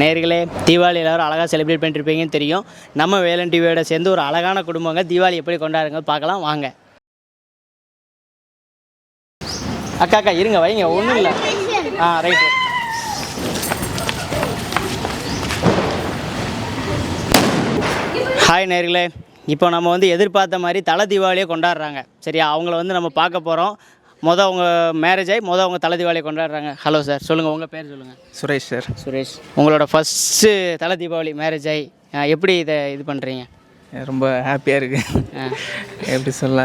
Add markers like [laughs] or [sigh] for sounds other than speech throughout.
நேர்களே தீபாவளி எல்லோரும் அழகாக செலிப்ரேட் பண்ணிருப்பீங்கன்னு தெரியும். நம்ம வேலன் டிவியோட சேர்ந்து ஒரு அழகான குடும்பங்க. தீபாவளி எப்படி கொண்டாடுங்க பார்க்கலாம். வாங்க. அக்கா அக்கா இருங்க வைங்க. ஒன்றும் இல்லை. ஆ ரைட்டு ஹாய் நேர்களே. இப்போ நம்ம வந்து எதிர்பார்த்த மாதிரி தலை தீபாவளியை கொண்டாடுறாங்க. சரியா? அவங்கள வந்து நம்ம பார்க்க போகிறோம் மொதல் அவங்க மேரேஜ் ஆகி மொதல் அவங்க தலை தீபாவளியை கொண்டாடுறாங்க. ஹலோ சார் சொல்லுங்கள் உங்கள் பேர் சொல்லுங்கள் சுரேஷ் சார் சுரேஷ் உங்களோட ஃபஸ்ட்டு தலை தீபாவளி மேரேஜ் ஆகி எப்படி இதை இது பண்ணுறீங்க ரொம்ப ஹாப்பியாக இருக்கு. எப்படி சொல்ல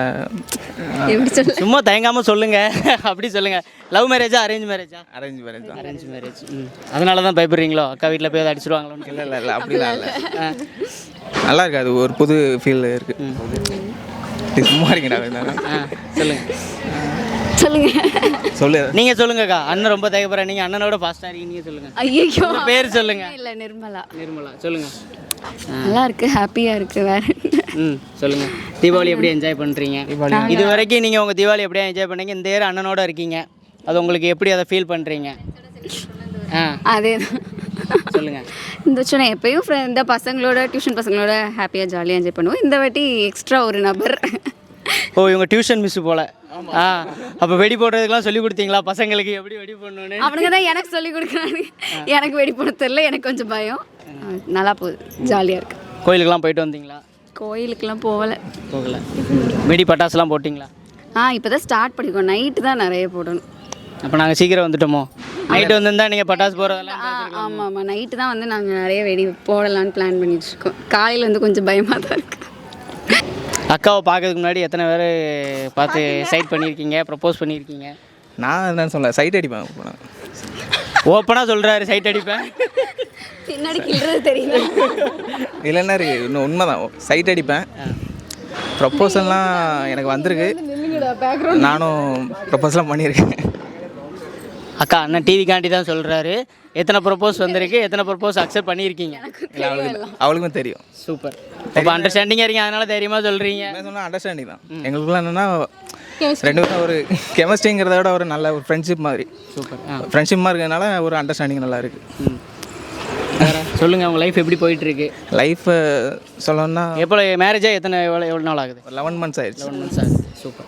எப்படி சொல்ல? சும்மா தயங்காமல் சொல்லுங்கள் அப்படி சொல்லுங்கள் லவ் மேரேஜா அரேஞ்ச் மேரேஜா அரேஞ்ச் மேரேஜ் அரேஞ்ச் மேரேஜ் ம். அதனால தான் பயப்படுறீங்களோ? அக்கா வீட்டில் போய் அடிச்சிருவாங்களோன்னு. இல்லை இல்லை இல்லை அப்படிலாம் இல்லை. நல்லா இருக்கு அது ஒரு புது ஃபீல் இருக்கு. இது சும்மா ஆ சொல்லுங்கள் சொல்லுங்க. சொல்லு. நீங்கள் சொல்லுங்கக்கா. அண்ணன் ரொம்ப தயப்படுறேன் நீங்கள் அண்ணனோட ஃபாஸ்ட்டாக இருக்கீங்க நீங்கள் சொல்லுங்கள் ஐயோ பேர் சொல்லுங்கள் இல்ல நிர்மலா. நிர்மலா சொல்லுங்கள் நல்லா இருக்கு ஹாப்பியா இருக்கு வேற? ம் சொல்லுங்கள் தீபாவளி எப்படி என்ஜாய் பண்ணுறீங்க இது வரைக்கும் நீங்கள் உங்கள் தீபாவளி எப்படியா என்ஜாய் பண்ணீங்க? இந்த இயர் அண்ணனோட இருக்கீங்க. அது உங்களுக்கு எப்படி அதை ஃபீல் பண்ணுறீங்க ஆ. அதே சொல்லுங்கள் இந்த வருஷம் எப்பயும் இந்த பசங்களோட டியூஷன் பசங்களோட ஹாப்பியாக ஜாலியாக என்ஜாய் பண்ணுவோம். இந்த வாட்டி எக்ஸ்ட்ரா ஒரு நபர். ஓ இவங்க டியூஷன் மிஸ் போல. ஆ அப்போ வெடி போடுறதுக்கெல்லாம் சொல்லி கொடுத்தீங்களா? பசங்களுக்கு எப்படி வெடி பண்ணணும்னு அவனுங்க தான் எனக்கு சொல்லி கொடுக்குறாங்க. எனக்கு வெடி போட தெரியல எனக்கு கொஞ்சம் பயம். நல்லா போகுது ஜாலியாக இருக்கு. கோயிலுக்கெல்லாம் போயிட்டு வந்தீங்களா? கோயிலுக்கெல்லாம் போகல. போகல. வெடி பட்டாசுலாம் போட்டிங்களா? ஆ இப்போ தான் ஸ்டார்ட் பண்ணிக்கோ நைட்டு தான் நிறைய போடணும். அப்போ நாங்கள் சீக்கிரம் வந்துட்டோமோ? நைட்டு வந்திருந்தா நீங்கள் பட்டாசு போகிறதெல்லாம் ஆமாம் ஆமாம் நைட்டு தான் வந்து நாங்கள் நிறைய வெடி போடலான்னு பிளான் பண்ணிட்டு இருக்கோம். காலையில் வந்து கொஞ்சம் பயமாக தான் இருக்கு. அக்காவை பார்க்கறதுக்கு முன்னாடி எத்தனை பேர் பார்த்து சைட் பண்ணியிருக்கீங்க ப்ரப்போஸ் பண்ணியிருக்கீங்க? நான் என்னன்னு சொல்ல சைட் அடிப்பேன் போனேன் ஓப்பனாக சொல்கிறாரு சைட் அடிப்பேன். பின்னாடி கிள்றது தெரியல. இதில் என்ன இருக்குது இன்னும் உண்மை தான் சைட் அடிப்பேன் ப்ரப்போசல்லாம் எனக்கு வந்திருக்கு. நானும் ப்ரப்போசலாம் பண்ணியிருக்கேன். அக்கா அண்ணன் டிவிக்காண்டி தான் சொல்கிறாரு எத்தனை ப்ரப்போஸ் வந்திருக்கு எத்தனை ப்ரப்போஸ் அக்செப்ட் பண்ணியிருக்கீங்க? அவளுக்கும் தெரியும். சூப்பர். இப்போ அண்டர்ஸ்டாண்டிங்காக இருக்கீங்க அதனால தைரியமாக சொல்கிறீங்க என்ன சொன்னால் அண்டர்ஸ்டாண்டிங் தான். எங்களுக்குள்ள என்னென்னா ரெண்டு பேரும் ஒரு கெமிஸ்ட்ரிங்கிறத விட ஒரு நல்ல ஒரு ஃப்ரெண்ட்ஷிப் மாதிரி. சூப்பர். ஆ. ஃப்ரெண்ட்ஷிப் மாதிரி இருக்கிறதுனால ஒரு அண்டர்ஸ்டாண்டிங் நல்லா இருக்குது சொல்லுங்கள் உங்கள் லைஃப் எப்படி போயிட்டுருக்கு? லைஃப் சொல்லணும்னா எப்போ மேரேஜாக எத்தனை எவ்வளோ எவ்வளோ நாள் ஆகுது? ஒரு லெவன் மந்த்ஸ் ஆயிடுச்சு. ஒன் மந்த்ஸ் ஆகுது. சூப்பர்.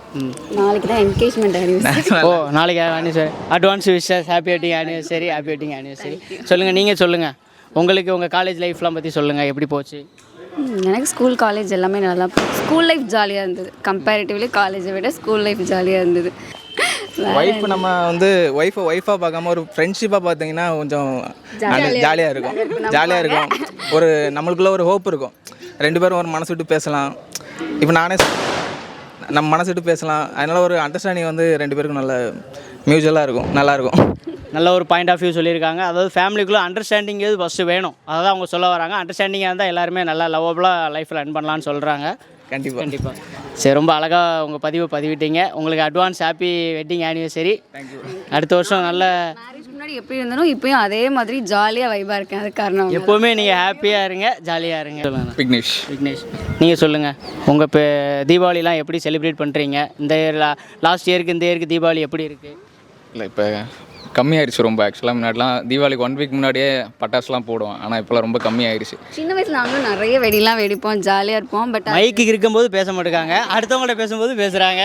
நாளைக்கு தான் என்கேஜ்மெண்ட் ஆனிவர்சரி [laughs] ஓ நாளைக்கு anniversary advance wishes happy wedding anniversary happy wedding anniversary சொல்லுங்கள் நீங்கள் சொல்லுங்கள் உங்களுக்கு உங்கள் காலேஜ் லைஃப்லாம் பற்றி சொல்லுங்கள் எப்படி போச்சு? எனக்கு ஸ்கூல் காலேஜ் எல்லாமே நல்லா ஸ்கூல் லைஃப் ஜாலியாக இருந்தது. கம்பேரிட்டிவ்லி காலேஜை விட ஸ்கூல் லைஃப் ஜாலியாக இருந்தது. ஒய்ஃப் நம்ம வந்து ஒய்ஃபை ஒய்ஃபாக பார்க்காம ஒரு ஃப்ரெண்ட்ஷிப்பாக பார்த்தீங்கன்னா கொஞ்சம் ஜாலியாக இருக்கும். ஜாலியாக இருக்கும். ஒரு நம்மளுக்குள்ள ஒரு ஹோப் இருக்கும். ரெண்டு பேரும் ஒரு மனசு விட்டு பேசலாம். இப்போ நானே நம்ம மனசு விட்டு பேசலாம். அதனால ஒரு அண்டர்ஸ்டாண்டிங் வந்து ரெண்டு பேருக்கும் நல்ல மியூச்சுவலாக இருக்கும். நல்லாயிருக்கும் நல்ல ஒரு பாயிண்ட் ஆஃப் வியூ சொல்லியிருக்காங்க. அதாவது ஃபேமிலிக்குள்ளே அண்டர்ஸ்டாண்டிங் எது ஃபஸ்ட்டு வேணும். அதான் அவங்க சொல்ல வராங்க. அண்டர்ஸ்டாண்டிங்காக இருந்தால் எல்லாருமே நல்லா லவ்வபுளாக லைஃப்பில் ரன் பண்ணலான்னு சொல்கிறாங்க கண்டிப்பாக கண்டிப்பாக சரி ரொம்ப அழகாக உங்கள் பதிவை பதிவிட்டீங்க. உங்களுக்கு அட்வான்ஸ் ஹாப்பி வெட்டிங் ஆனிவர்சரி அடுத்த வருஷம் நல்ல மேரேஜ் முன்னாடி எப்படி இருந்தனோ இப்பயும் அதே மாதிரி ஜாலியாக வைபாக இருக்கேன். அது காரணம். எப்போவுமே நீங்கள் ஹாப்பியாக இருங்க ஜாலியாக இருங்க. சொல்லுங்க விக்னேஷ் விக்னேஷ் நீங்கள் சொல்லுங்கள் உங்கள் இப்போ தீபாவளிலாம் எப்படி செலிப்ரேட் பண்ணுறீங்க இந்த இயர் லாஸ்ட் இயருக்கு இந்த இயருக்கு தீபாவளி எப்படி இருக்குது இல்லை இப்போ கம்மியாயிருச்சு ரொம்ப ஆக்சுவலாக முன்னாடிலாம். தீபாவளிக்கு ஒன் வீக் முன்னாடியே பட்டாசுலாம் போடுவோம். ஆனால் இப்போலாம் ரொம்ப கம்மியாயிருச்சு. சின்ன வயசுல நாங்களும் நிறைய வெடிலாம் வெடிப்போம் ஜாலியாக இருப்போம் பட் மைக்கு இருக்கும்போது பேச மாட்டேங்காங்க அடுத்தவங்கள்ட்ட பேசும்போது பேசுகிறாங்க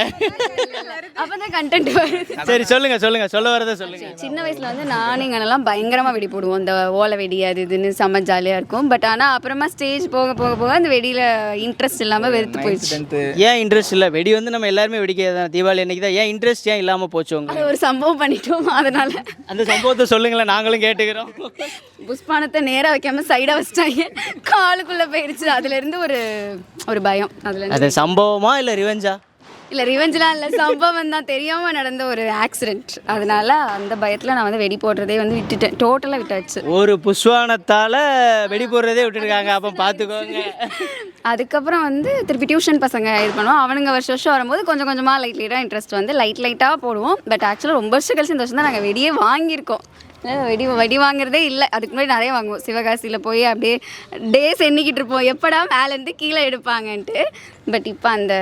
அப்போ தான் கண்டென்ட் வருது. சரி சொல்லுங்கள் சொல்லுங்கள் சொல்ல வரதை சொல்லுங்கள் சின்ன வயசுல வந்து நானுங்கெல்லாம் பயங்கரமாக வெடி போடுவோம். இந்த ஓலை வெடி அது இதுன்னு செம்ம ஜாலியாக இருக்கும். பட் ஆனால் அப்புறமா ஸ்டேஜ் போக போக போக அந்த வெடியில் இன்ட்ரெஸ்ட் இல்லாமல் வெறுத்து போயிடுச்சு. ஏன் இன்ட்ரெஸ்ட் இல்லை? வெடி வந்து நம்ம எல்லாருமே வெடிக்க தான் தீபாவளி அன்னைக்கு தான் ஏன் இன்ட்ரெஸ்ட் ஏன் இல்லாமல் போச்சு உங்களுக்கு? ஒரு சம்பவம் பண்ணிட்டோம். அதனால அந்த சம்பவத்தை சொல்லுங்களேன் நாங்களும் கேட்டுக்கிறோம். புஷ்பானத்தை நேராக வைக்காம சைடாக வச்சிட்டாங்க. காலுக்குள்ளே போயிடுச்சு அதுலேருந்து ஒரு ஒரு பயம். அதுலேருந்து அது சம்பவமா இல்லை ரிவெஞ்சா இல்லை ரிவெஞ்செலாம் இல்லை. சம்பவம் தான். தெரியாமல் நடந்த ஒரு ஆக்சிடென்ட் அதனால அந்த பயத்தில் நான் வந்து வெடி போடுறதே வந்து விட்டுட்டேன். டோட்டலாக விட்டாச்சு. ஒரு புஷ்வானத்தால் வெடி போடுறதே விட்டுருக்காங்க. அப்போ பார்த்துக்கோங்க அதுக்கப்புறம் வந்து திருப்பி டியூஷன் பசங்க இது பண்ணுவோம். அவனுங்க வருஷம் வருஷம் வரும்போது கொஞ்சம் கொஞ்சமாக லைட் லைட்டாக இன்ட்ரெஸ்ட் வந்து லைட் லைட்டாக போடுவோம். பட் ஆக்சுவலாக ரொம்ப வருஷம் கழிச்சு இந்த வருஷம் தான் நாங்கள் வெடியே வாங்கியிருக்கோம். வெடி வெடி வாங்குறதே இல்லை. அதுக்கு முன்னாடி நிறைய வாங்குவோம். சிவகாசியில் போய் அப்படியே டேஸ் எண்ணிக்கிட்டு இருப்போம். எப்படா மேலேருந்து கீழே எடுப்பாங்கன்ட்டு. பட் இப்போ அந்த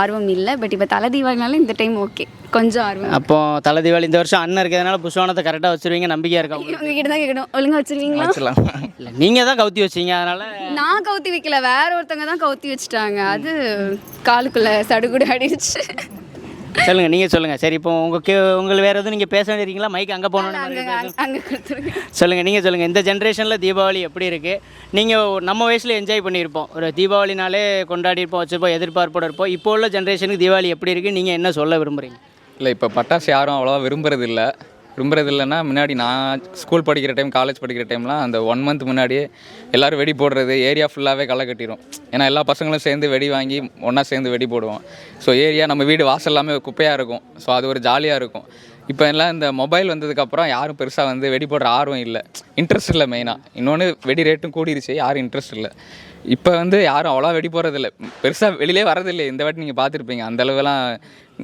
ஆர்வம் இல்லை. பட் இப்போ தலை தீபாவளினால இந்த டைம் ஓகே கொஞ்சம் ஆர்வம். அப்போ தலை தீபாவளி இந்த வருஷம் அண்ணன் இருக்கிறதுனால புஷ்வானத்தை கரெக்டாக வச்சிருவீங்க நம்பிக்கையாக இருக்கா உங்ககிட்ட தான் கேட்கணும். ஒழுங்கா வச்சிருவீங்களா? வச்சிடலாம். இல்லை நீங்கள் தான் கவுத்தி வச்சீங்க அதனால் நான் கவுத்தி வைக்கல. வேற ஒருத்தவங்க தான் கவுத்தி வச்சுட்டாங்க. அது காலுக்குள்ள சடுகுடு ஆடிடுச்சு சொல்லுங்கள் நீங்கள் சொல்லுங்கள் சரி இப்போ உங்களுக்கு உங்களுக்கு வேறு எதுவும் நீங்கள் பேச வேண்டியிருக்கீங்களா? மைக் அங்கே அங்க போகணும் அங்க- அங்க கொடுத்துருங்க. சொல்லுங்கள் நீங்கள் சொல்லுங்கள் இந்த ஜென்ரேஷனில் தீபாவளி எப்படி இருக்குது நீங்கள் நம்ம வயசில் என்ஜாய் பண்ணியிருப்போம். ஒரு தீபாவளினாலே கொண்டாடிருப்போம் வச்சுருப்போம் எதிர்பார்ப்போட இருப்போம். இப்போ உள்ள ஜென்ரேஷனுக்கு தீபாவளி எப்படி இருக்குது நீங்கள் என்ன சொல்ல விரும்புகிறீங்க இல்லை இப்போ பட்டாசு யாரும் அவ்வளோவா விரும்புறது இல்லை. விரும்புறது இல்லைன்னா முன்னாடி நான் ஸ்கூல் படிக்கிற டைம் காலேஜ் படிக்கிற டைம்லாம் அந்த ஒன் மந்த் முன்னாடியே எல்லோரும் வெடி போடுறது ஏரியா ஃபுல்லாகவே களை கட்டிடும் ஏன்னா எல்லா பசங்களும் சேர்ந்து வெடி வாங்கி ஒன்றா சேர்ந்து வெடி போடுவோம். ஸோ ஏரியா நம்ம வீடு வாசல் எல்லாமே குப்பையாக இருக்கும். ஸோ அது ஒரு ஜாலியாக இருக்கும். இப்போ எல்லாம் இந்த மொபைல் வந்ததுக்கப்புறம் யாரும் பெருசாக வந்து வெடி போடுற ஆர்வம் இல்லை. இன்ட்ரெஸ்ட் இல்லை மெயினாக இன்னொன்று வெடி ரேட்டும் கூடிருச்சு யாரும் இன்ட்ரெஸ்ட் இல்லை. இப்போ வந்து யாரும் அவ்வளோ வெடி போகிறதில்ல பெருசாக வெளியிலே வரதில்லை இந்த வாட்டி நீங்கள் பார்த்துருப்பீங்க. அந்தளவுலாம்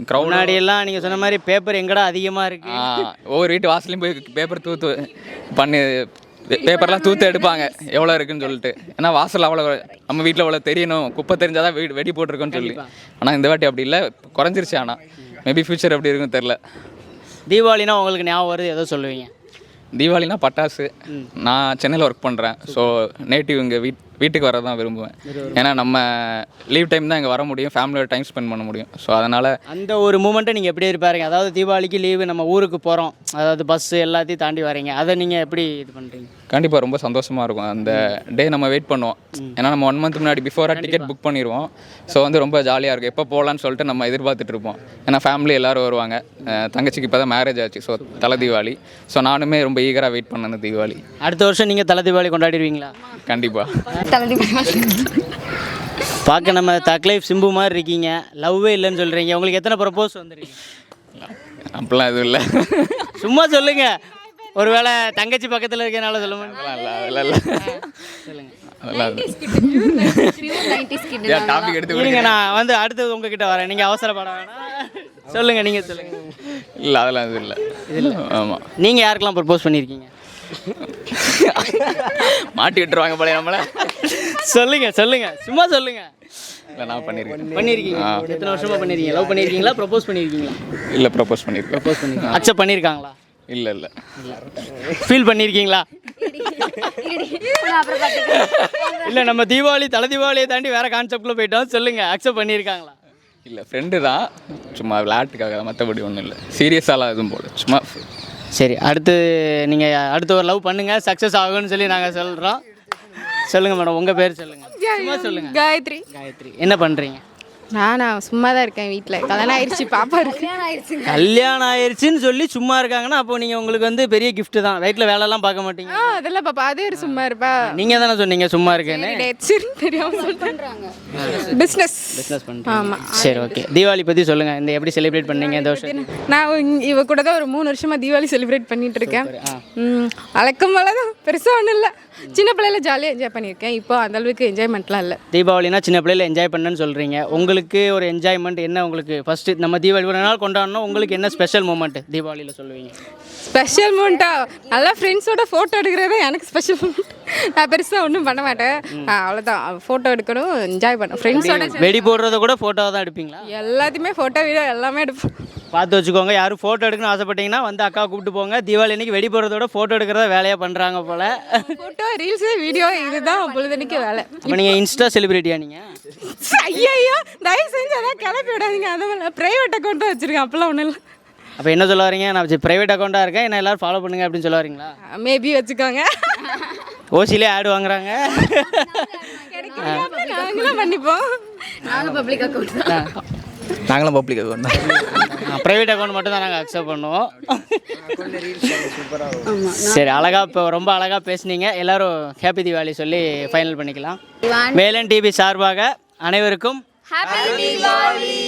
க்ரௌட் முன்னாடி எல்லாம் நீங்கள் சொன்ன மாதிரி பேப்பர் எங்கடா அதிகமாக இருக்குது ஒவ்வொரு வீட்டு வாசலையும் போய் பேப்பர் தூத்து பண்ணி பேப்பர்லாம் தூத்து எடுப்பாங்க. எவ்வளோ இருக்குன்னு சொல்லிட்டு. ஏன்னா வாசல் அவ்வளோ நம்ம வீட்டில் அவ்வளோ தெரியணும். குப்பை தெரிஞ்சால் தான் வீடு வெடி போட்டிருக்கோன்னு சொல்லி. ஆனால் இந்த வாட்டி அப்படி இல்லை. குறைஞ்சிருச்சு ஆனால் மேபி ஃப்யூச்சர் எப்படி இருக்குன்னு தெரில தீபாவளினா உங்களுக்கு ஞாபகம் வருது? ஏதோ சொல்லுவீங்க. தீபாவளினா பட்டாசு. நான் சென்னையில் ஒர்க் பண்ணுறேன் ஸோ நேட்டிவ் இங்கே வீட் வீட்டுக்கு வர தான் விரும்புவேன். ஏன்னா நம்ம லீவ் டைம் தான் இங்கே வர முடியும் ஃபேமிலியோட டைம் ஸ்பெண்ட் பண்ண முடியும். ஸோ அதனால் அந்த ஒரு மூமெண்ட்டை நீங்கள் எப்படி இருப்பாருங்க அதாவது தீபாவளிக்கு லீவு நம்ம ஊருக்கு போகிறோம் அதாவது பஸ்ஸு எல்லாத்தையும் தாண்டி வரீங்க அதை நீங்கள் எப்படி இது பண்ணுறீங்க கண்டிப்பாக ரொம்ப சந்தோஷமாக இருக்கும். அந்த டே நம்ம வெயிட் பண்ணுவோம். ஏன்னா நம்ம ஒன் மந்த் முன்னாடி பிஃபோராக டிக்கெட் புக் பண்ணிடுவோம் ஸோ வந்து ரொம்ப ஜாலியாக இருக்கும். எப்போ போகலான்னு சொல்லிட்டு நம்ம எதிர்பார்த்துட்டு இருப்போம். ஏன்னா ஃபேமிலி எல்லோரும் வருவாங்க. தங்கச்சிக்கு இப்போ தான் மேரேஜ் ஆச்சு. ஸோ தலை தீபாவளி. ஸோ நானுமே ரொம்ப ஈகராக வெயிட் பண்ணேன் அந்த தீபாவளி. அடுத்த வருஷம் நீங்கள் தலை தீபாவளி கொண்டாடிடுவீங்களா? கண்டிப்பாக தலை பார்க்க நம்ம தக்லைஃப் சிம்பு மாதிரி இருக்கீங்க. லவ்வே இல்லைன்னு சொல்கிறீங்க உங்களுக்கு எத்தனை ப்ரப்போஸ் வந்துருக்கீங்க? அப்படிலாம் எதுவும் இல்லை. சும்மா சொல்லுங்க. ஒருவேளை தங்கச்சி பக்கத்தில் இருக்கனால சொல்ல முடியும். இல்லை இல்லை. இல்லை நான் வந்து அடுத்தது உங்ககிட்ட வரேன். நீங்கள் அவசரப்பட வேணாம். சொல்லுங்க நீங்கள் சொல்லுங்க. இல்லை அதெல்லாம் எதுவும் இல்லை. ஆமாம் நீங்கள் யாருக்கெல்லாம் ப்ரப்போஸ் பண்ணியிருக்கீங்க மாட்டி விட்டுருவாங்க போல நம்மளை. சொல்லுங்க சொல்லுங்க. சும்மா சொல்லுங்க. இல்லை நான் பண்ணியிருக்கேன் பண்ணியிருக்கீங்க எத்தனை வருஷமா பண்ணியிருக்கீங்க லவ் பண்ணியிருக்கீங்களா ப்ரப்போஸ் பண்ணியிருக்கீங்களா இல்லை ப்ரப்போஸ் பண்ணியிருக்கேன் ப்ரப்போஸ் பண்ணியிருக்கீங்க அக்செப்ட் பண்ணியிருக்காங்களா இல்லை இல்லை. ஃபீல் பண்ணியிருக்கீங்களா இல்லை நம்ம தீபாவளி தலை தீபாவளியை தாண்டி வேற கான்செப்டில் போயிட்டோம். சொல்லுங்க அக்செப்ட் பண்ணியிருக்காங்களா இல்லை ஃப்ரெண்டு தான். சும்மா விளையாட்டுக்காக தான் மற்றபடி ஒன்றும் இல்லை. சீரியஸாலாம் எதுவும் போல. சும்மா சரி அடுத்து நீங்கள் அடுத்து ஒரு லவ் பண்ணுங்க. சக்ஸஸ் ஆகும்னு சொல்லி நாங்கள் சொல்கிறோம் சொல்லுங்க மேடம் உங்கள் பேர் சொல்லுங்க. சும்மா சொல்லுங்க. காயத்ரி. காயத்ரி. என்ன பண்ணுறீங்க நானா சும்மா தான் இருக்கேன் வீட்டில் கல்யாணம் ஆயிடுச்சு பாப்பா இருக்கு. கல்யாணம் ஆயிடுச்சு கல்யாணம் ஆயிடுச்சுன்னு சொல்லி சும்மா இருக்காங்கன்னா அப்போ நீங்கள் உங்களுக்கு வந்து பெரிய gift தான். ரைட்டில் வேலைலாம் பார்க்க மாட்டீங்க. ஆ அதெல்லாம் பாப்பா அதே ஒரு சும்மா இருப்பா. நீங்கள் தானே சொன்னீங்க சும்மா இருக்கேன்னு. சரி தெரியாம பிஸ்னஸ் பிஸ்னஸ் பண்ணுறீங்க சரி ஓகே தீபாவளி பற்றி சொல்லுங்கள் இந்த எப்படி செலிப்ரேட் பண்ணீங்க இந்த வருஷம் நான் இவ கூட தான் ஒரு மூணு வருஷமா தீபாவளி செலிப்ரேட் பண்ணிட்டு இருக்கேன். ம் வழக்கம் போல தான் பெருசாக ஒன்றும் இல்லை. சின்ன பிள்ளையில ஜாலியாக என்ஜாய் பண்ணியிருக்கேன். இப்போ அந்த அளவுக்கு என்ஜாய்மெண்ட்லாம் இல்லை. தீபாவளினா சின்ன பிள்ளையில என்ஜாய் பண்ணேன்னு சொல்கிறீங்க உங்களுக்கு ஒரு என்ஜாய்மெண்ட் என்ன உங்களுக்கு? ஃபஸ்ட்டு நம்ம தீபாவளி ஒரு நாள் கொண்டாடணும். உங்களுக்கு என்ன ஸ்பெஷல் மூமெண்ட் தீபாவளியில் சொல்லுவீங்க? ஸ்பெஷல் மூமெண்ட்டா நல்லா ஃப்ரெண்ட்ஸோட ஃபோட்டோ எடுக்கிறது எனக்கு ஸ்பெஷல் மூமெண்ட் நான் பெருசாக ஒன்றும் பண்ண மாட்டேன். அவ்வளோதான் ஃபோட்டோ எடுக்கணும் என்ஜாய் பண்ணணும். ஃப்ரெண்ட்ஸோட வெடி போடுறத கூட ஃபோட்டோவை தான் எடுப்பீங்களா? எல்லாத்தையுமே ஃபோட்டோ வீடியோ எல்லாமே எடுப்போம். பார்த்து வச்சுக்கோங்க. யாரும் ஃபோட்டோ எடுக்கணும்னு ஆசைப்பட்டீங்கன்னா வந்து அக்கா கூப்பிட்டு போங்க. தீபாவளி அன்னைக்கு வெடி போடுறதோட ஃபோட்டோ எடுக்கிறத வேலையாக பண்ணுறாங்க போல். ஃபோட்டோ ரீல்ஸு வீடியோ இதுதான் பொழுதனைக்கு வேலை. அப்போ நீங்கள் இன்ஸ்டா செலிபிரிட்டியா நீங்கள் ஐயோ தயவு செஞ்சு அதான் கிளப்பி விடாதீங்க. அதை ப்ரைவேட் அக்கௌண்ட்டும் வச்சுருக்கேன். அப்போல்லாம் ஒன்றும் இல்லை. அப்போ என்ன சொல்ல வரீங்க? நான் ப்ரைவேட் அக்கௌண்ட்டாக இருக்கேன். என்ன எல்லாரும் ஃபாலோ பண்ணுங்க அப்படின்னு சொல்ல வரீங்களா? மேபி வச்சுக்கோங்க. ஓசிலே ஆடு வாங்குறாங்க. நாங்களும் பண்ணிப்போம். நாங்கள் பப்ளிக் அக்கௌண்ட் தான். நாங்களும் பப்ளிக் அக்கௌண்ட் தான். ப்ரைவேட் அக்கௌண்ட் மட்டும் தான் நாங்கள் அக்செப்ட் பண்ணுவோம். சரி அழகா இப்போ ரொம்ப அழகாக பேசுனீங்க. எல்லாரும் ஹாப்பி தீபாவளி சொல்லி ஃபைனல் பண்ணிக்கலாம். வேலன் டிவி சார்பாக அனைவருக்கும் ஹாப்பி தீபாவளி